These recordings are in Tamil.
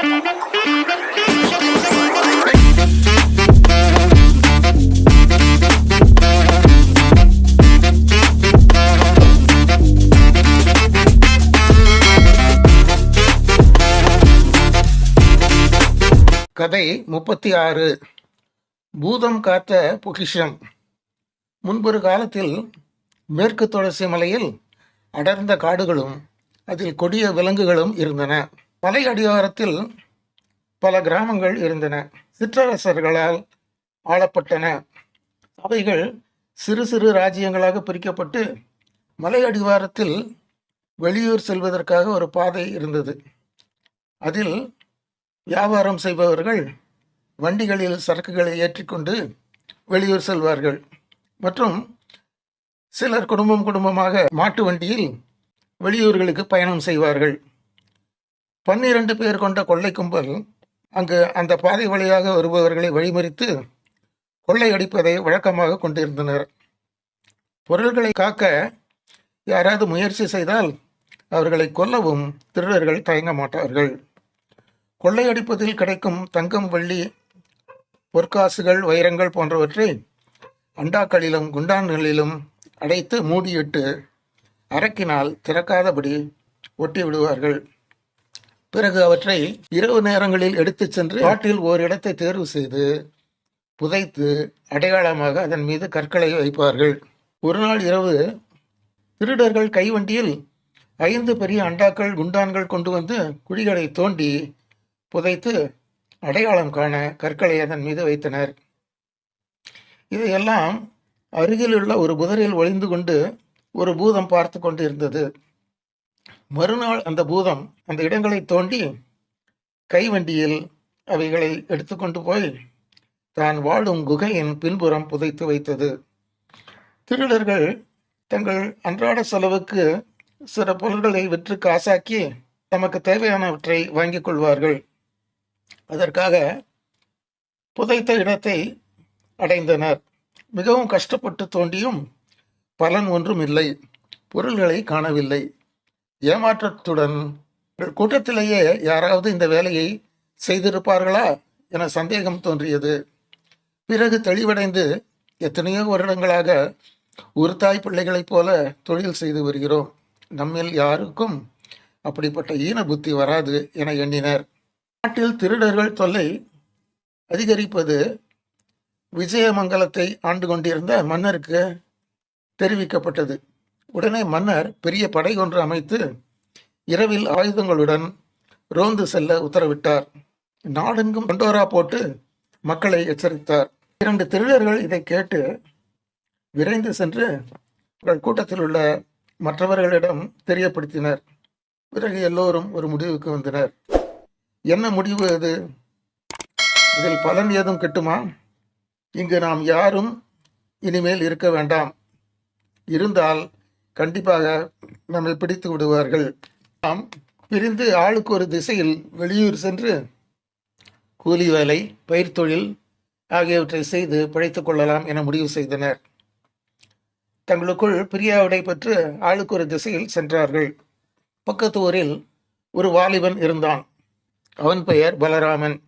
கதை முப்பத்தி ஆறு. பூதம் காத்த பொக்கிஷம். முன்பொரு காலத்தில் மேற்கு தொடர்ச்சி மலையில் அடர்ந்த காடுகளும் அதில் கொடிய விலங்குகளும் இருந்தன. மலை அடிவாரத்தில் பல கிராமங்கள் இருந்தன. சிற்றரசர்களால் ஆளப்பட்டன. அவைகள் சிறு சிறு ராஜ்யங்களாக பிரிக்கப்பட்டு மலை அடிவாரத்தில் வெளியூர் செல்வதற்காக ஒரு பாதை இருந்தது. அதில் வியாபாரம் செய்பவர்கள் வண்டிகளில் சரக்குகளை ஏற்றிக்கொண்டு வெளியூர் செல்வார்கள். மற்றும் சிலர் குடும்பம் குடும்பமாக மாட்டு வண்டியில் வெளியூர்களுக்கு பயணம் செய்வார்கள். பன்னிரண்டு பேர் கொண்ட கொள்ளை கும்பல் அங்கு அந்த பாதை வழியாக வருபவர்களை வழிமறித்து கொள்ளையடிப்பதை வழக்கமாக கொண்டிருந்தனர். பொருள்களை காக்க யாராவது முயற்சி செய்தால் அவர்களை கொல்லவும் திருடர்கள் தயங்க மாட்டார்கள். கொள்ளையடிப்பதில் கிடைக்கும் தங்கம் வெள்ளி பொற்காசுகள் வைரங்கள் போன்றவற்றை அண்டாக்களிலும் குண்டான்களிலும் அடைத்து மூடியிட்டு அரக்கினால் திறக்காதபடி ஒட்டி விடுவார்கள் பிறகு அவற்றை இரவு நேரங்களில் எடுத்துச் சென்று காட்டில் இடத்தை தேர்வு செய்து புதைத்து அடையாளமாக அதன் மீது கற்களை வைப்பார்கள். ஒரு நாள் இரவு திருடர்கள் கைவண்டியில் ஐந்து பெரிய அண்டாக்கள் குண்டான்கள் கொண்டு வந்து குழிகளை தோண்டி புதைத்து அடையாளம் காண கற்களை அதன் மீது வைத்தனர். இதையெல்லாம் அருகிலுள்ள ஒரு புதரில் ஒளிந்து கொண்டு ஒரு பூதம் பார்த்து கொண்டு இருந்தது மறுநாள் அந்த பூதம் அந்த இடங்களை தோண்டி கைவண்டியில் அவைகளை எடுத்துக்கொண்டு போய் தான் வாழும் குகையின் பின்புறம் புதைத்து வைத்தது. திருடர்கள் தங்கள் அன்றாட செலவுக்கு சில பொருள்களை விற்று காசாக்கி தமக்கு தேவையானவற்றை வாங்கிக் கொள்வார்கள். அதற்காக புதைத்த இடத்தை அடைந்தனர். மிகவும் கஷ்டப்பட்டு தோண்டியும் பலன் ஒன்றும் இல்லை பொருள்களை காணவில்லை. ஏமாற்றத்துடன் கூட்டத்திலேயே யாராவது இந்த வேலையை செய்திருப்பார்களா என சந்தேகம் தோன்றியது. பிறகு தெளிவடைந்து எத்தனையோ வருடங்களாக ஒரு தாய் பிள்ளைகளைப் போல தொழில் செய்து வருகிறோம். நம்மில் யாருக்கும் அப்படிப்பட்ட ஈன புத்தி வராது என எண்ணினர். நாட்டில் திருடர்கள் தொல்லை அதிகரிப்பது விஜயமங்கலத்தை ஆண்டு கொண்டிருந்த மன்னருக்கு தெரிவிக்கப்பட்டது. உடனே மன்னர் பெரிய படை ஒன்று அமைத்து இரவில் ஆயுதங்களுடன் ரோந்து செல்ல உத்தரவிட்டார். நாடெங்கும் கொண்டோரா போட்டு மக்களை எச்சரித்தார். இரண்டு திருடர்கள் இதை கேட்டு விரைந்து சென்று தங்கள் கூட்டத்தில் உள்ள மற்றவர்களிடம் தெரியப்படுத்தினர். பிறகு எல்லோரும் ஒரு முடிவுக்கு வந்தனர். என்ன முடிவு அது? இதில் பலன் ஏதும் கிட்டுமா? இங்கு நாம் யாரும் இனிமேல் இருக்க வேண்டாம். இருந்தால் கண்டிப்பாக நம்மை பிடித்து விடுவார்கள். நாம் பிரிந்து ஆளுக்கு ஒரு திசையில் வெளியூர் சென்று கூலி வேலை பயிர் தொழில் ஆகியவற்றை செய்து பிழைத்துக் கொள்ளலாம் என முடிவு செய்தனர். தங்களுக்குள் பிரியாவிடை பெற்று ஆளுக்கு ஒரு திசையில் சென்றார்கள். பக்கத்து ஊரில் ஒரு வாலிபன் இருந்தான். அவன் பெயர் பலராமன்.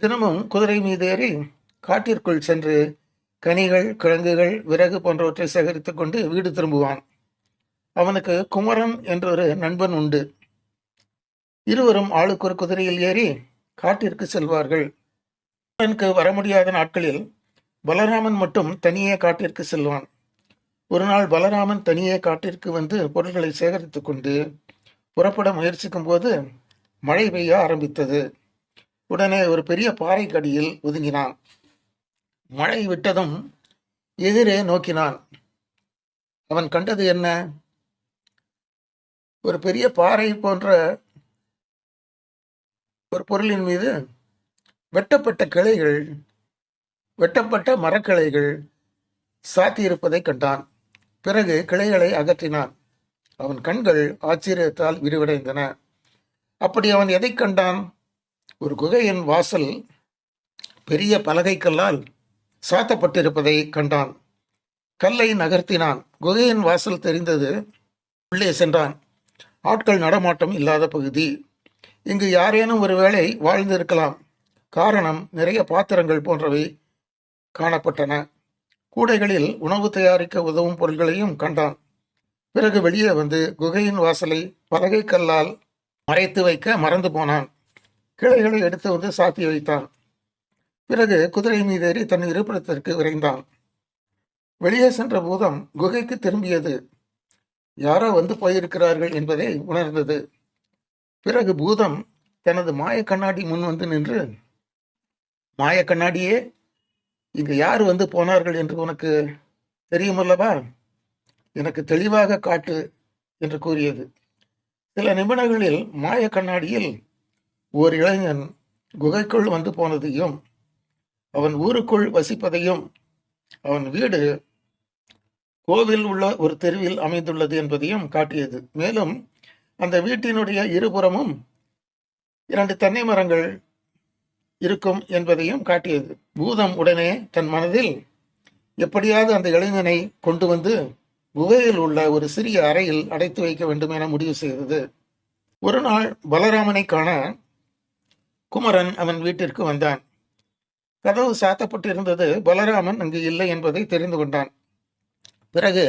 தினமும் குதிரை மீது ஏறி காட்டிற்குள் சென்று கனிகள் கிழங்குகள் விறகு போன்றவற்றை சேகரித்துக் கொண்டு வீடு திரும்புவான். அவனுக்கு குமரன் என்றொரு நண்பன் உண்டு. இருவரும் ஆளுக்கு ஒரு குதிரையில் ஏறி காட்டிற்கு செல்வார்கள். குமரனுக்கு வர முடியாத நாட்களில் பலராமன் மட்டும் தனியே காட்டிற்கு செல்வான். ஒரு நாள் பலராமன் தனியே காட்டிற்கு வந்து பொருட்களை சேகரித்துக் கொண்டு புறப்பட முயற்சிக்கும் போது மழை பெய்ய ஆரம்பித்தது. உடனே ஒரு பெரிய பாறைக்கடியில் ஒதுங்கினான். மழை விட்டதும் எதிரே நோக்கினான். அவன் கண்டது என்ன? ஒரு பெரிய பாறை போன்ற ஒரு பொருளின் மீது வெட்டப்பட்ட கிளைகள் வெட்டப்பட்ட மரக்கிளைகள் சாத்தியிருப்பதை கண்டான். பிறகு கிளைகளை அகற்றினான். அவன் கண்கள் ஆச்சரியத்தால் விரிவடைந்தன. அப்படி அவன் எதை கண்டான்? ஒரு குகையின் வாசல் பெரிய பலகைக்கல்லால் சாத்தப்பட்டிருப்பதை கண்டான். கல்லை நகர்த்தினான். குகையின் வாசல் தெரிந்தது. உள்ளே சென்றான். ஆட்கள் நடமாட்டம் இல்லாத பகுதி. இங்கு யாரேனும் ஒருவேளை வாழ்ந்திருக்கலாம். காரணம் நிறைய பாத்திரங்கள் போன்றவை காணப்பட்டன. கூடைகளில் உணவு தயாரிக்க உதவும் பொருள்களையும் கண்டான். பிறகு வெளியே வந்து குகையின் வாசலை பலகை கல்லால் மறைத்து வைக்க மறந்து போனான். கிளைகளை எடுத்து வந்து சாத்தி வைத்தான். பிறகு குதிரை மீதேறி தன் இருப்பிடத்திற்கு விரைந்தான். வெளியே சென்ற பூதம் குகைக்கு திரும்பியது. யாரோ வந்து போயிருக்கிறார்கள் என்பதை உணர்ந்தது. பிறகு பூதம் தனது மாய கண்ணாடி முன் வந்து நின்று மாய கண்ணாடியே இங்கு யார் வந்து போனார்கள் என்று உனக்கு தெரியுமல்லவா? எனக்கு தெளிவாக காட்டு என்று கூறியது. சில நிபுணர்களில் மாய கண்ணாடியில் ஓர் இளைஞன் குகைக்குள் வந்து போனதையும் அவன் ஊருக்குள் வசிப்பதையும் அவன் வீடு கோவில் உள்ள ஒரு தெருவில் அமைந்துள்ளது என்பதையும் காட்டியது. மேலும் அந்த வீட்டினுடைய இருபுறமும் இரண்டு தென்னை மரங்கள் இருக்கும் என்பதையும் காட்டியது. பூதம் உடனே தன் மனதில் எப்படியாவது அந்த இளைஞனை கொண்டு வந்து குகையில் உள்ள ஒரு சிறிய அறையில் அடைத்து வைக்க வேண்டும் என முடிவு செய்தது. ஒரு நாள் பலராமனை காண குமரன் அவன் வீட்டிற்கு வந்தான். கதவு சாத்தப்பட்டிருந்தது பலராமன் அங்கு இல்லை என்பதை தெரிந்து கொண்டான். பிறகு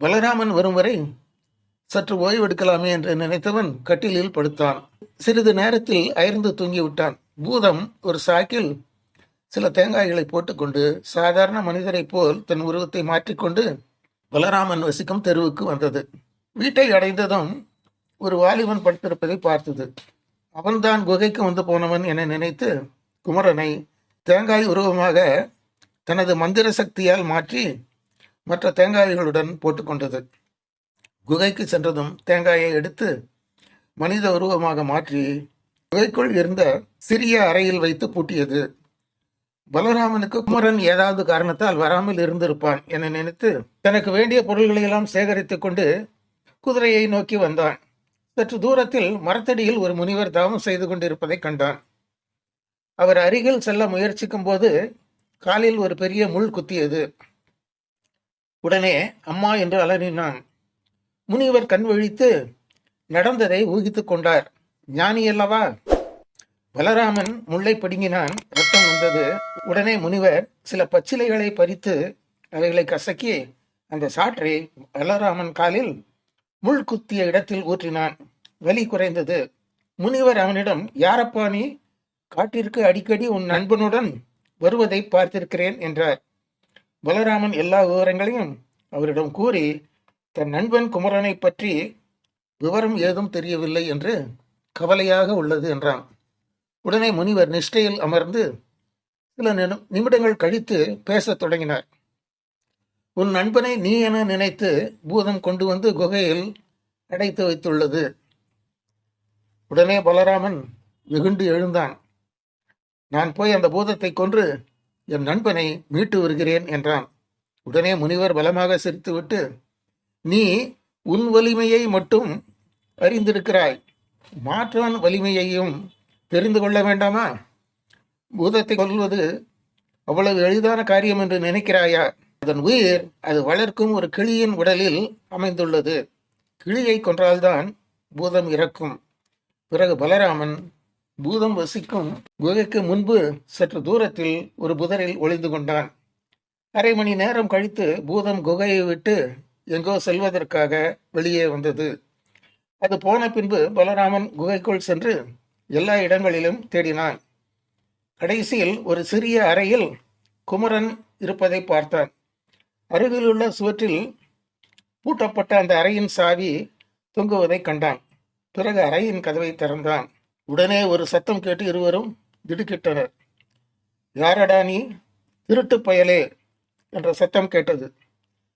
பலராமன் வரும் வரை சற்று ஓய்வெடுக்கலாமே என்று நினைத்தவன் கட்டிலில் படுத்தான். சிறிது நேரத்தில் அயர்ந்து தூங்கிவிட்டான். பூதம் ஒரு சாக்கில் சில தேங்காய்களை போட்டுக்கொண்டு சாதாரண மனிதரைப் போல் தன் உருவத்தை மாற்றிக்கொண்டு பலராமன் வசிக்கும் தெருவுக்கு வந்தது. வீட்டை அடைந்ததும் ஒரு வாலிபன் படுத்திருப்பதை பார்த்தது. அவன்தான் குகைக்கு வந்து போனவன் என நினைத்து குமரனை தேங்காய் உருவமாக தனது மந்திர சக்தியால் மாற்றி மற்ற தேங்காய்களுடன் போட்டுக்கொண்டது. குகைக்கு சென்றதும் தேங்காயை எடுத்து மனித உருவமாக மாற்றி குகைக்குள் இருந்த சிறிய அறையில் வைத்து பூட்டியது. பலராமனுக்கு குமரன் ஏதாவது காரணத்தால் வராமல் இருந்திருப்பான் என நினைத்து தனக்கு வேண்டிய பொருள்களை எல்லாம் சேகரித்துக் கொண்டு குதிரையை நோக்கி வந்தான். சற்று தூரத்தில் மரத்தடியில் ஒரு முனிவர் தவம் செய்து கொண்டிருப்பதை கண்டான். அவர் அருகில் செல்ல முயற்சிக்கும் போது காலில் ஒரு பெரிய முள் குத்தியது. உடனே அம்மா என்று அலறினான். முனிவர் கண் விழித்து நடந்ததை ஊகித்துக் கொண்டார். ஞானி அல்லவா? பலராமன் முல்லை பிடுங்கினான். ரத்தம் வந்தது. உடனே முனிவர் சில பச்சிலைகளை பறித்து அவைகளை கசக்கி அந்த சாற்றை பலராமன் காலில் முள் குத்திய இடத்தில் ஊற்றினான். வலி குறைந்தது. முனிவர் அவனிடம் யாரப்பா நீ? காட்டிற்கு அடிக்கடி உன் நண்பனுடன் வருவதை பார்த்திருக்கிறேன் என்றார். பலராமன் எல்லா விவரங்களையும் அவரிடம் கூறி தன் நண்பன் குமரனை பற்றி விவரம் ஏதும் தெரியவில்லை என்று கவலையாக உள்ளது என்றான். உடனே முனிவர் நிஷ்டையில் அமர்ந்து சில நிமி- நிமிடங்கள் கழித்து பேசத் தொடங்கினார். உன் நண்பனை நீ என நினைத்து பூதம் கொண்டு வந்து குகையில் அடைத்து வைத்துள்ளது. உடனே பலராமன் வெகுண்டு எழுந்தான். நான் போய் அந்த பூதத்தை கொன்று என் நண்பனை மீட்டு வருகிறேன் என்றான். உடனே முனிவர் பலமாக சிரித்துவிட்டு நீ உன் வலிமையை மட்டும் அறிந்திருக்கிறாய். மாற்றான் வலிமையையும் தெரிந்து கொள்ள வேண்டாமா? பூதத்தை கொல்வது அவ்வளவு எளிதான காரியம் என்று நினைக்கிறாயா? அதன் உயிர் அது வளர்க்கும் ஒரு கிளியின் உடலில் அமைந்துள்ளது. கிளியை கொன்றால்தான் பூதம் இறக்கும். பிறகு பலராமன் பூதம் வசிக்கும் குகைக்கு முன்பு சற்று தூரத்தில் ஒரு புதரில் ஒளிந்து கொண்டான். அரை மணி நேரம் கழித்து பூதம் குகையை விட்டு எங்கோ செல்வதற்காக வெளியே வந்தது. அது போன பின்பு பலராமன் குகைக்குள் சென்று எல்லா இடங்களிலும் தேடினான். கடைசியில் ஒரு சிறிய அறையில் குமரன் இருப்பதை பார்த்தான். அருகிலுள்ள சுவற்றில் பூட்டப்பட்ட அந்த அறையின் சாவி தொங்குவதை கண்டான். பிறகு அறையின் கதவை திறந்தான். உடனே ஒரு சத்தம் கேட்டு இருவரும் திடுக்கிட்டனர். யாரடா நீ? திருட்டுப் பயலே! என்ற சத்தம் கேட்டது.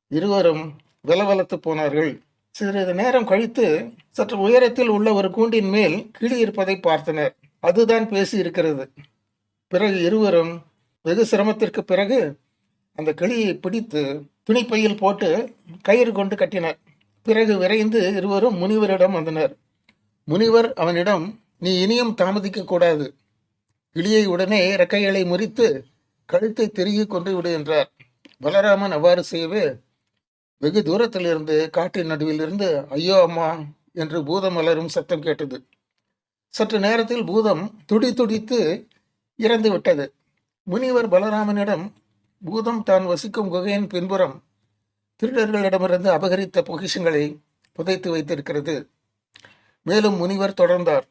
இருவரும் வெலவெலத்து போனார்கள். சிறிது நேரம் கழித்து சற்று உயரத்தில் உள்ள ஒரு கூண்டின் மேல் கிளி இருப்பதை பார்த்தனர். அதுதான் பேசி இருக்கிறது. பிறகு இருவரும் வெகு சிரமத்திற்கு பிறகு அந்த கிளியை பிடித்து துணிப்பையில் போட்டு கயிறு கொண்டு கட்டினர். பிறகு விரைந்து இருவரும் முனிவரிடம் வந்தனர். முனிவர் அவனிடம் நீ இனியும் தாமதிக்க கூடாது. கிளியை உடனே இறக்கைகளை முறித்து கழுத்தை திருகி கொண்டு விடு என்றார். பலராமன் அவ்வாறு செய்யவே வெகு தூரத்திலிருந்து காட்டின் நடுவில் இருந்து ஐயோ அம்மா என்று பூதம் அலரும் சத்தம் கேட்டது. சற்று நேரத்தில் பூதம் துடி துடித்து இறந்து விட்டது. முனிவர் பலராமனிடம் பூதம் தான் வசிக்கும் குகையின் பின்புறம் திருடர்களிடமிருந்து அபகரித்த பொக்கிஷங்களை புதைத்து வைத்திருக்கிறது. மேலும் முனிவர் தொடர்ந்தார்.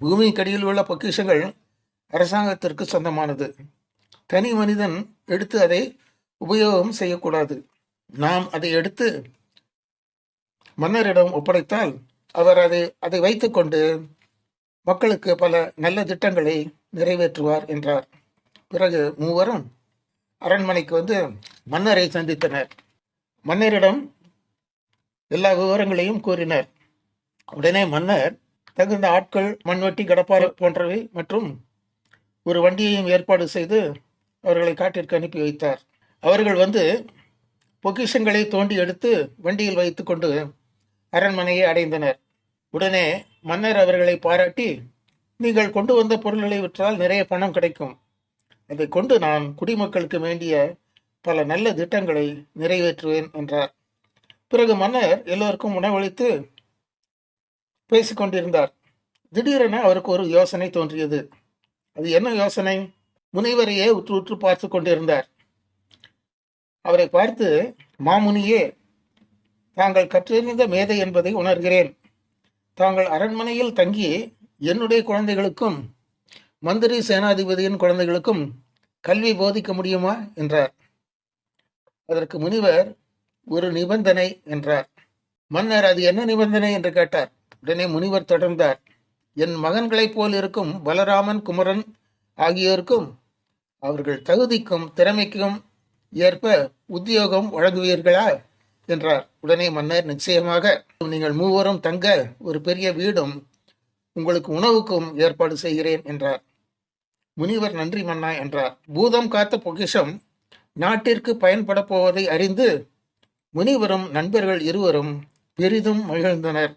பூமிக்கடியில் உள்ள பொக்கிஷங்கள் அரசாங்கத்திற்கு சொந்தமானது. தனி மனிதன் எடுத்து அதை உபயோகம் செய்யக்கூடாது. நாம் அதை எடுத்து மன்னரிடம் ஒப்படைத்தால் அவர் அதை அதை வைத்துக்கொண்டு மக்களுக்கு பல நல்ல திட்டங்களை நிறைவேற்றுவார் என்றார். பிறகு மூவரும் அரண்மனைக்கு வந்து மன்னரை சந்தித்தனர். மன்னரிடம் எல்லா விவரங்களையும் கூறினர். உடனே மன்னர் தகுந்த ஆட்கள் மண்வெட்டி கடப்பாறை போன்றவை மற்றும் ஒரு வண்டியையும் ஏற்பாடு செய்து அவர்களை காட்டிற்கு அனுப்பி வைத்தார். அவர்கள் வந்து பொக்கிஷங்களை தோண்டி எடுத்து வண்டியில் வைத்துக்கொண்டு அரண்மனையை அடைந்தனர். உடனே மன்னர் அவர்களை பாராட்டி நீங்கள் கொண்டு வந்த பொருள்களை விற்றால் நிறைய பணம் கிடைக்கும். அதை கொண்டு நான் குடிமக்களுக்கு வேண்டிய பல நல்ல திட்டங்களை நிறைவேற்றுவேன் என்றார். பிறகு மன்னர் எல்லோருக்கும் உணவளித்து பேசிக்கொண்டிருந்தார். திடீரென அவருக்கு ஒரு யோசனை தோன்றியது. அது என்ன யோசனை? முனிவரையே உற்று உற்று பார்த்து கொண்டிருந்தார். அவரை பார்த்து மாமுனியே தாங்கள் கற்றறிந்த மேதை என்பதை உணர்கிறேன். தாங்கள் அரண்மனையில் தங்கி என்னுடைய குழந்தைகளுக்கும் மந்திரி சேனாதிபதியின் குழந்தைகளுக்கும் கல்வி போதிக்க முடியுமா? என்றார். அதற்கு முனிவர் ஒரு நிபந்தனை என்றார். மன்னர் அது என்ன நிபந்தனை? என்று கேட்டார். உடனே முனிவர் தொடர்ந்தார் என் மகன்களைப் போல் இருக்கும் பலராமன் குமரன் ஆகியோருக்கும் அவர்கள் தகுதிக்கும் திறமைக்கும் ஏற்ப உத்தியோகம் வழங்குவீர்களா? என்றார். உடனே மன்னர் நிச்சயமாக. நீங்கள் மூவரும் தங்க ஒரு பெரிய வீடும் உங்களுக்கு உணவுக்கும் ஏற்பாடு செய்கிறேன் என்றார். முனிவர் நன்றி மன்னா என்றார். பூதம் காத்த பொக்கிஷம் நாட்டிற்கு பயன்பட போவதை அறிந்து முனிவரும் நண்பர்கள் இருவரும் பெரிதும் மகிழ்ந்தனர்.